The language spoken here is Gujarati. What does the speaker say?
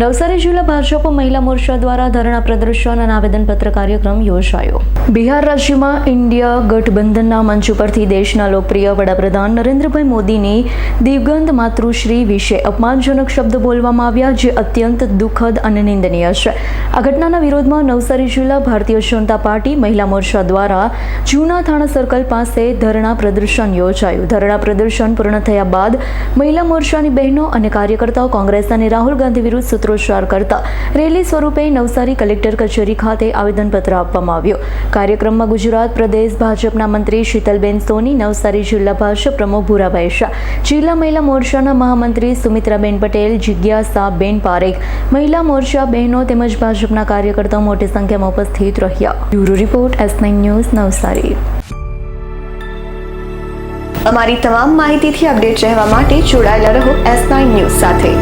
નવસારી જિલ્લા ભાજપ મહિલા મોરચા દ્વારા ધરણા પ્રદર્શન અને આવેદનપત્ર કાર્યક્રમ યોજાયો. બિહાર રાજ્યમાં ઇન્ડિયા ગઠબંધનના મંચ ઉપરથી દેશના લોકપ્રિય વડાપ્રધાન નરેન્દ્રભાઈ મોદીની દિવગંત માતૃશ્રી વિશે અપમાનજનક શબ્દ બોલવામાં આવ્યા, જે અત્યંત દુઃખદ અને નિંદનીય છે. આ ઘટનાના વિરોધમાં નવસારી જિલ્લા ભારતીય જનતા પાર્ટી મહિલા મોરચા દ્વારા જૂના થાણા સર્કલ પાસે ધરણા પ્રદર્શન યોજાયું. ધરણા પ્રદર્શન પૂર્ણ થયા બાદ મહિલા મોરચાની બહેનો અને કાર્યકર્તાઓ કોંગ્રેસ અને રાહુલ ગાંધી વિરુદ્ધ સૂત્રોચ્ચાર કરતા રેલી સ્વરૂપે નવસારી કલેક્ટર કચેરી ખાતે આવેદનપત્ર આપવામાં આવ્યું. કાર્યક્રમમાં ગુજરાત પ્રદેશ ભાજપના મંત્રી શીતલબેન સોની, નવસારી જિલ્લા ભાજપ પ્રમુખ ભૂરાભાઈ શાહ, જિલ્લા મહિલા મોરચાના મહામંત્રી સુમિત્રાબેન પટેલ જિજ્ઞાસાબેન પારેખ, મહિલા મોરચા બહેનો તેમજ ભાજપના કાર્યકર્તાઓ મોટી સંખ્યામાં ઉપસ્થિત રહ્યા. Bureau report, S news, Navsari. અમારી તમામ માહિતીથી અપડેટ રહેવા માટે જોડાયેલા રહો એસ ન્યૂઝ સાથે.